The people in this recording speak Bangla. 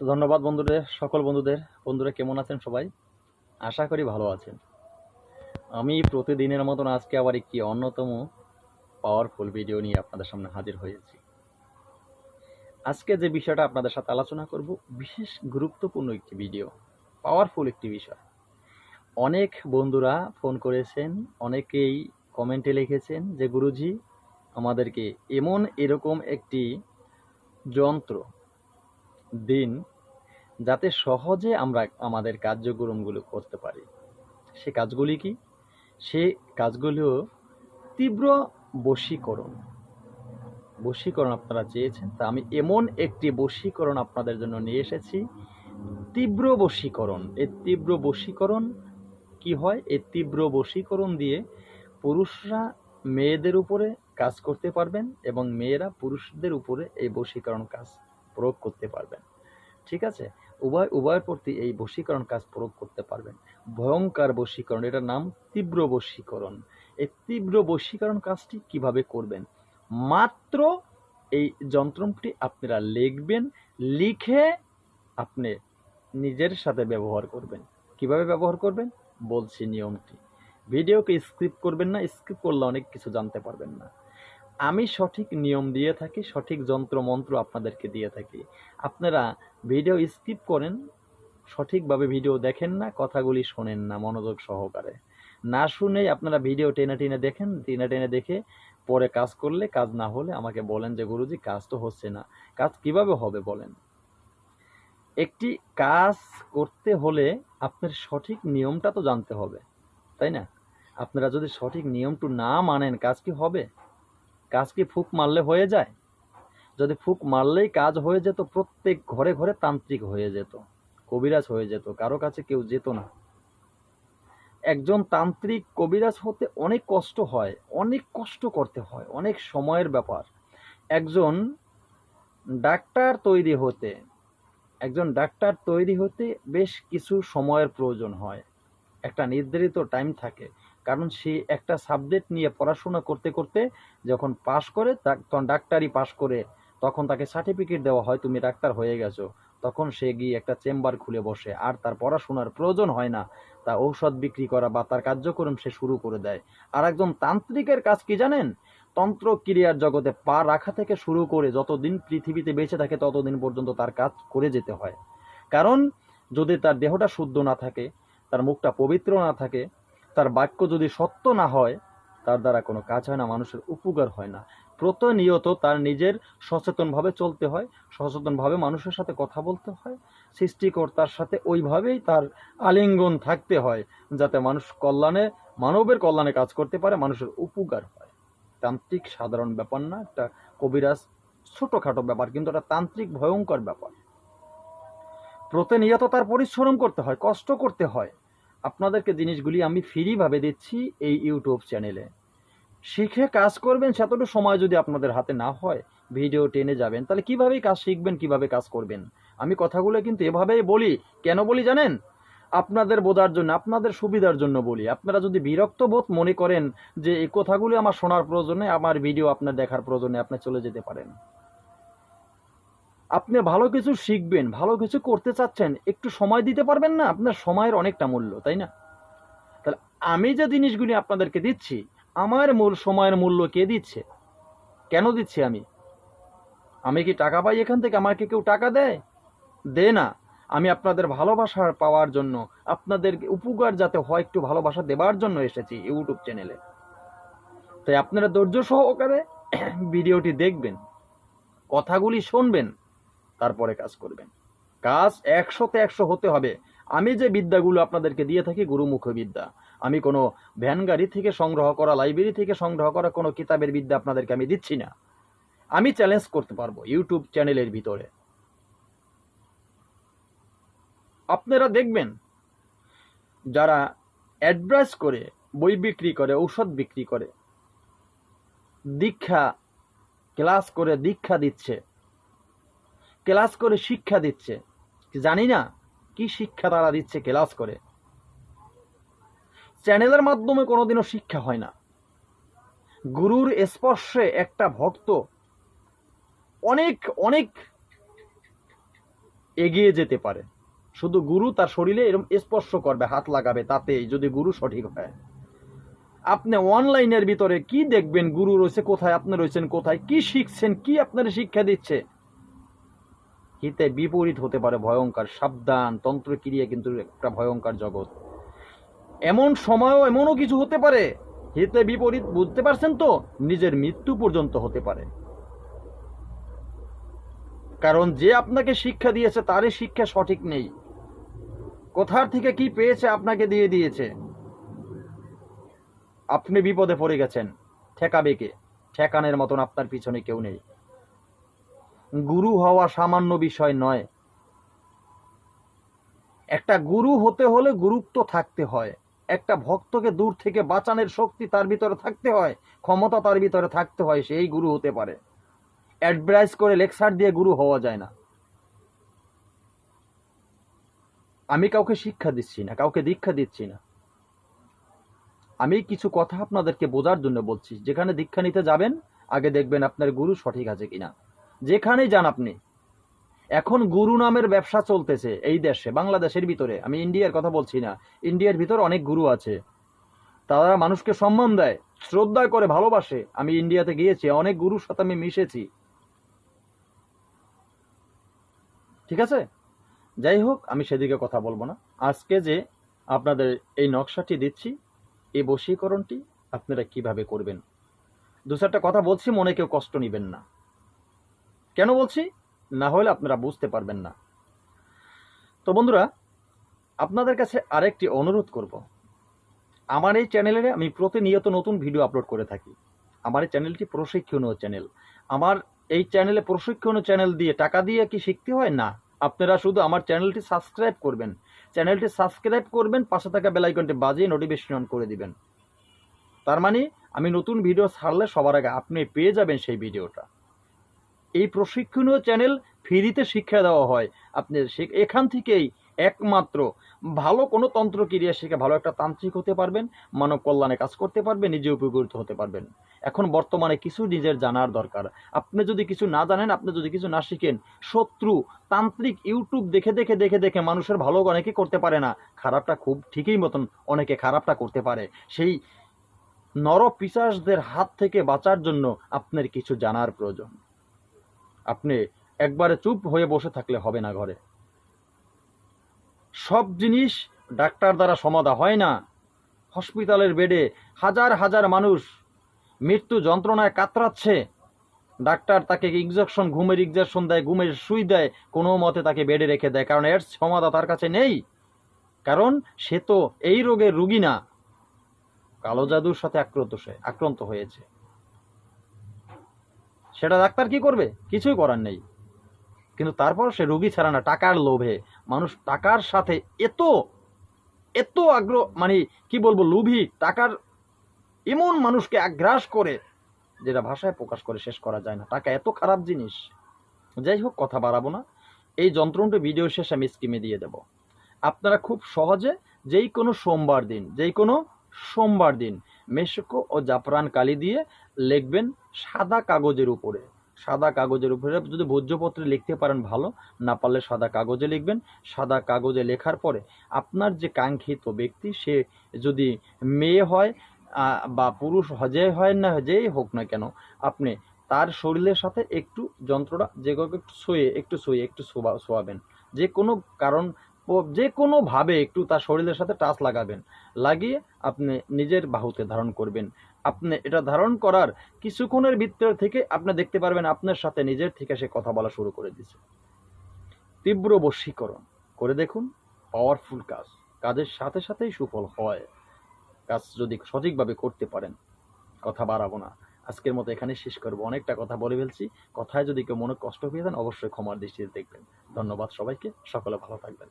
তো ধন্যবাদ বন্ধুদের, সকল বন্ধুদের। বন্ধুরা, কেমন আছেন সবাই? আশা করি ভালো আছেন। আমি প্রতিদিনের মতন আজকে আবার একটি অন্যতম পাওয়ারফুল ভিডিও নিয়ে আপনাদের সামনে হাজির হয়েছি। আজকে যে বিষয়টা আপনাদের সাথে আলোচনা করব, বিশেষ গুরুত্বপূর্ণ একটি ভিডিও পাওয়ারফুল একটি বিষয়। অনেক বন্ধুরা ফোন করেছেন, অনেকেই কমেন্টে লিখেছেন যে, গুরুজি, আমাদেরকে এমন এরকম একটি যন্ত্র দিন যাতে সহজে আমরা আমাদের কার্যক্রমগুলো করতে পারি। সে কাজগুলি কি? সে কাজগুলো তীব্র বশীকরণ। বশীকরণ আপনারা চেয়েছেন, তা আমি এমন একটি বশীকরণ আপনাদের জন্য নিয়ে এসেছি। তীব্র বশীকরণ এই তীব্র বশীকরণ কি হয়? এই তীব্র বশীকরণ দিয়ে পুরুষরা মেয়েদের উপরে কাজ করতে পারবেন এবং মেয়েরা পুরুষদের উপরে এই বশীকরণ কাজ প্রয়োগ করতে পারবেন। ঠিক আছে? উভয়, উভয়ের প্রতি এই বশীকরণ কাজ প্রয়োগ করতে পারবেন। ভয়ঙ্কর বশীকরণ, এটার নাম তীব্র বশীকরণ। এই তীব্র বশীকরণ কাজটি কীভাবে করবেন? মাত্র এই যন্ত্রটি আপনারা লিখবেন, লিখে আপনি নিজের সাথে ব্যবহার করবেন। কীভাবে ব্যবহার করবেন? বলছি নিয়মটি। ভিডিওকে স্কিপ করবেন না, স্কিপ করলে অনেক কিছু জানতে পারবেন না। আমি সঠিক নিয়ম দিয়ে থাকি, সঠিক যন্ত্র মন্ত্র আপনাদেরকে দিয়ে থাকি। আপনারা ভিডিও স্কিপ করেন, সঠিকভাবে ভিডিও দেখেন না, কথাগুলি শোনেন না মনোযোগ সহকারে। না শুনেই আপনারা ভিডিও টেনে টেনে দেখেন, টেনে টেনে দেখে পরে কাজ করলে, কাজ না হলে আমাকে বলেন যে, গুরুজি, কাজ তো হচ্ছে না। কাজ কীভাবে হবে বলেন? একটি কাজ করতে হলে আপনার সঠিক নিয়মটা তো জানতে হবে, তাই না? আপনারা যদি সঠিক নিয়মটু না মানেন, কাজ কি হবে? কাজ কি ফুক মারলে হয়ে যায়? যদি ফুক মারলেই কাজ হয়ে যেত, প্রত্যেক ঘরে ঘরে তান্ত্রিক হয়ে যেত, কবিরাজ হয়ে যেত, কারও কাছে কেউ যেত না। একজন তান্ত্রিক কবিরাজ হতে অনেক কষ্ট হয়, অনেক কষ্ট করতে হয়, অনেক সময়ের ব্যাপার। একজন ডাক্তার তৈরি হতে, একজন ডাক্তার তৈরি হতে বেশ কিছু সময়ের প্রয়োজন হয়। একটা নির্ধারিত টাইম থাকে। কারণ সে একটা সাবজেক্ট নিয়ে পড়াশোনা করতে করতে যখন পাশ করে তখন ডাক্তারি পাশ করে, তখন তাকে সার্টিফিকেট দেওয়া হয়, তুমি ডাক্তার হয়ে গেছো। তখন সে গিয়ে একটা চেম্বার খুলে বসে, আর তার পড়াশোনার প্রয়োজন হয় না। তা ঔষধ বিক্রি করা বা তার কার্যক্রম সে শুরু করে দেয়। আর একদম তান্ত্রিকের কাজ কি জানেন? তন্ত্র ক্রিয়ার জগতে পা রাখা থেকে শুরু করে যতদিন পৃথিবীতে বেঁচে থাকে, ততদিন পর্যন্ত তার কাজ করে যেতে হয়। কারণ যদি তার দেহটা শুদ্ধ না থাকে, তার মুখটা পবিত্র না থাকে তার বাক্য যদি সত্য না হয়, তার দ্বারা কোনো কাজ হয় না, মানুষের উপকার হয় না। প্রতিনিয়ত তার নিজের সচেতনভাবে চলতে হয়, সচেতনভাবে মানুষের সাথে কথা বলতে হয়, সৃষ্টিকর্তার সাথে ওইভাবেই তার আলিঙ্গন থাকতে হয়, যাতে মানুষ কল্যাণে, মানবের কল্যাণে কাজ করতে পারে, মানুষের উপকার হয়। তান্ত্রিক সাধারণ ব্যাপার না, একটা কবিরাজ ছোটোখাটো ব্যাপার, কিন্তু এটা তান্ত্রিক ভয়ঙ্কর ব্যাপার। প্রতিনিয়ত তার পরিশ্রম করতে হয়, কষ্ট করতে হয়। আপনাদেরকে জিনিসগুলি আমি ফ্রিভাবে দিচ্ছি এই ইউটিউব চ্যানেলে। শিখে কাজ করবেন, সেতটুকু সময় যদি আপনাদের হাতে না হয়, ভিডিও টেনে যাবেন, তাহলে কীভাবে কাজ শিখবেন, কীভাবে কাজ করবেন? আমি কথাগুলো কিন্তু এভাবেই বলি। কেন বলি জানেন? আপনাদের বোঝার জন্য, আপনাদের সুবিধার জন্য বলি। আপনারা যদি বিরক্ত বোধ মনে করেন যে এই কথাগুলি আমার শোনার প্রয়োজনে, আমার ভিডিও আপনার দেখার প্রয়োজনে আপনি চলে যেতে পারেন। আপনি ভালো কিছু শিখবেন, ভালো কিছু করতে চাচ্ছেন, একটু সময় দিতে পারবেন না? আপনার সময়ের অনেকটা মূল্য, তাই না? তাহলে আমি যে জিনিসগুলি আপনাদেরকে দিচ্ছি, আমার মূল সময়ের মূল্য কে দিচ্ছে? কেন দিচ্ছি আমি? আমি কি টাকা পাই এখান থেকে? আমাকে কেউ টাকা দেয়? দে না। আমি আপনাদের ভালোবাসা পাওয়ার জন্য আপনাদের উপকার যাতে হয়, একটু ভালোবাসা দেবার জন্য এসেছি ইউটিউব চ্যানেলে। তাই আপনারা ধৈর্য সহকারে ভিডিওটি দেখবেন, কথাগুলি শুনবেন তারপরে কাজ করবেন। কাজ একশোতে একশো হতে হবে। আমি যে বিদ্যাগুলো আপনাদেরকে দিয়ে থাকি গুরুমুখ বিদ্যা আমি কোনো ভ্যান গাড়ি থেকে সংগ্রহ করা, লাইব্রেরি থেকে সংগ্রহ করা কোনো কিতাবের বিদ্যা আপনাদেরকে আমি দিচ্ছি না। আমি চ্যালেঞ্জ করতে পারব ইউটিউব চ্যানেলের ভিতরে। আপনারা দেখবেন, যারা অ্যাডভাইস করে, বই বিক্রি করে, ঔষধ বিক্রি করে, দীক্ষা, ক্লাস করে দীক্ষা দিচ্ছে ক্লাস করে শিক্ষা দিচ্ছে। জানি না কি শিক্ষা তারা দিচ্ছে ক্লাস করে। চ্যানেলের মাধ্যমে কোনোদিনও শিক্ষা হয় না। গুরুর স্পর্শে একটা ভক্ত অনেক অনেক এগিয়ে যেতে পারে। শুধু গুরু তার শরীরে এরকম স্পর্শ করবে, হাত লাগাবে তাতে যদি গুরু সঠিক হয়। আপনি অনলাইনের ভিতরে কি দেখবেন? গুরু রয়েছে কোথায়? আপনি রয়েছেন কোথায়? কি শিখছেন? কি আপনার শিক্ষা দিচ্ছে? হিতে বিপরীত হতে পারে ভয়ঙ্কর, সাবধান তন্ত্রক্রিয়া কিন্তু একটা ভয়ঙ্কর জগৎ। এমন সময়ও এমনও কিছু হতে পারে, হিতে বিপরীত, বুঝতে পারছেন তো? নিজের মৃত্যু পর্যন্ত হতে পারে। কারণ যে আপনাকে শিক্ষা দিয়েছে, তারই শিক্ষা সঠিক নেই। কোথার থেকে কি পেয়েছে, আপনাকে দিয়ে দিয়েছে। আপনি বিপদে পড়ে গেছেন, ঠেকাবে কে? ঠেকানের মতন আপনার পিছনে কেউ নেই। গুরু হওয়া সামান্য বিষয় নয়। একটা গুরু হতে হলে গুরুত্ব থাকতে হয়। একটা ভক্তকে দূর থেকে বাঁচানোর শক্তি তার ভিতরে থাকতে হয়, ক্ষমতা তার ভিতরে থাকতে হয়, সেই গুরু হতে পারে। অ্যাডভাইস করে লেকচার দিয়ে গুরু হওয়া যায় না। আমি কাউকে শিক্ষা দিচ্ছি না, কাউকে দীক্ষা দিচ্ছি না। আমি কিছু কথা আপনাদেরকে বোঝার জন্য বলছি। যেখানে দীক্ষা নিতে যাবেন, আগে দেখবেন আপনার গুরু সঠিক আছে কিনা। যেখানেই যান আপনি। এখন গুরু নামের ব্যবসা চলতেছে এই দেশে, বাংলাদেশের ভিতরে। আমি ইন্ডিয়ার কথা বলছি না। ইন্ডিয়ার ভিতর অনেক গুরু আছে। তারা মানুষকে সম্মান দেয়, শ্রদ্ধা করে ভালোবাসে। আমি ইন্ডিয়াতে গিয়েছি, অনেক গুরুর সাথে আমি মিশেছি। ঠিক আছে? যাই হোক, আমি সেদিকে কথা বলব না। আজকে যে আপনাদের এই নকশাটি দিচ্ছি, এই বশীকরণটি আপনারা কীভাবে করবেন? দু চারটা কথা বলছি, মনে কেউ কষ্ট নেবেন না। কেন বলছি? না হলে আপনারা বুঝতে পারবেন না। তো বন্ধুরা, আপনাদের কাছে আরেকটি অনুরোধ করব। আমার এই চ্যানেলে আমি প্রতিনিয়ত নতুন ভিডিও আপলোড করে থাকি। আমার এই চ্যানেলটি প্রশিক্ষণীয় চ্যানেল। আমার এই চ্যানেলে প্রশিক্ষণীয় চ্যানেল দিয়ে টাকা দিয়ে কি শিখতে হয়? না। আপনারা শুধু আমার চ্যানেলটি সাবস্ক্রাইব করবেন। চ্যানেলটি সাবস্ক্রাইব করবেন, পাশে থাকা বেলাইকনটি বাজিয়ে নোটিফিকেশন অন করে দিবেন। তার মানে আমি নতুন ভিডিও ছাড়লে সবার আগে আপনি পেয়ে যাবেন সেই ভিডিওটা। এই প্রশিক্ষণীয় চ্যানেল ফ্রিতে শিক্ষা দেওয়া হয়। আপনি এখান থেকেই একমাত্র ভালো কোনো তন্ত্রক্রিয়া শিখে ভালো একটা তান্ত্রিক হতে পারবেন, মানব কল্যাণে কাজ করতে পারবেন, নিজে উপকৃত হতে পারবেন। এখন বর্তমানে কিছু নিজের জানার দরকার। আপনি যদি কিছু না জানেন, আপনি যদি কিছু না শিখেন, শত্রু, তান্ত্রিক ইউটিউব দেখে দেখে দেখে দেখে মানুষের ভালো অনেকে করতে পারে না। খারাপটা খুব ঠিকই মতন অনেকে খারাপটা করতে পারে। সেই নর পিসাসদের হাত থেকে বাঁচার জন্য আপনার কিছু জানার প্রয়োজন। আপনি একবারে চুপ হয়ে বসে থাকলে হবে না ঘরে। সব জিনিস ডাক্তার দ্বারা সমাধা হয় না। হসপিটালের বেডে হাজার হাজার মানুষ মৃত্যু যন্ত্রণায় কাতরাচ্ছে। ডাক্তার তাকে ইঞ্জেকশন ঘুমের ইঞ্জেকশন দেয়, ঘুমের সুই দেয়, কোনো মতে তাকে বেডে রেখে দেয়, কারণ এর সমাধা তার কাছে নেই। কারণ সে তো এই রোগের রুগী না। কালো জাদুর সাথে আক্রান্ত সে আক্রান্ত হয়েছে। সেটা ডাক্তার কি করবে? কিছুই করার নেই। কিন্তু তারপর সে রুগী ছাড়া না, টাকার লোভে। মানুষ টাকার সাথে এত এত আগ্রহ মানে কি বলব, লোভী, টাকার এমন মানুষকে আগ্রাস করে, যেটা ভাষায় প্রকাশ করে শেষ করা যায় না। টাকা এত খারাপ জিনিস। যাই হোক, কথা বাড়াবো না। এই যন্ত্রণটা ভিডিও শেষে আমি স্কিমে দিয়ে দেব। আপনারা খুব সহজে যেই কোনো সোমবার দিন, যেই কোনো সোমবার দিন, মেশকো ও জাফরান কালি দিয়ে লিখবেন সাদা কাগজের উপরে। সাদা কাগজের উপরে যদি ভোজ্যপত্রে লিখতে পারেন ভালো, না পারলে সাদা কাগজে লিখবেন। সাদা কাগজে লেখার পরে আপনার যে কাঙ্ক্ষিত ব্যক্তি, সে যদি মেয়ে হয় বা পুরুষ হজে হয় না যেই হোক না কেন, আপনি তার শরীরের সাথে একটু যন্ত্রটা, যে একটু শুয়ে একটু শুয়ে, একটু শোয়াবেন। যে কোনো কারণ, যে কোনোভাবে একটু তার শরীরের সাথে টাচ লাগাবেন। লাগিয়ে আপনি নিজের বাহুতে ধারণ করবেন। আপনি এটা ধারণ করার কিছুক্ষণের ভিতর থেকে আপনি দেখতে পারবেন আপনার সাথে নিজের থেকে সে কথা বলা শুরু করে দিছে তীব্র বশীকরণ। করে দেখুন পাওয়ারফুল কাজ। কাজের সাথে সাথেই সুফল হয়। কাজ যদি সঠিকভাবে করতে পারেন, কথা বাড়াবো না। আজকের মতো এখানে শেষ করব। অনেকটা কথা বলে ফেলছি। কথায় যদি কেউ মনে কষ্ট পেয়ে যান, অবশ্যই ক্ষমার দৃষ্টিতে দেখবেন। ধন্যবাদ সবাইকে। সকলে ভালো থাকবেন।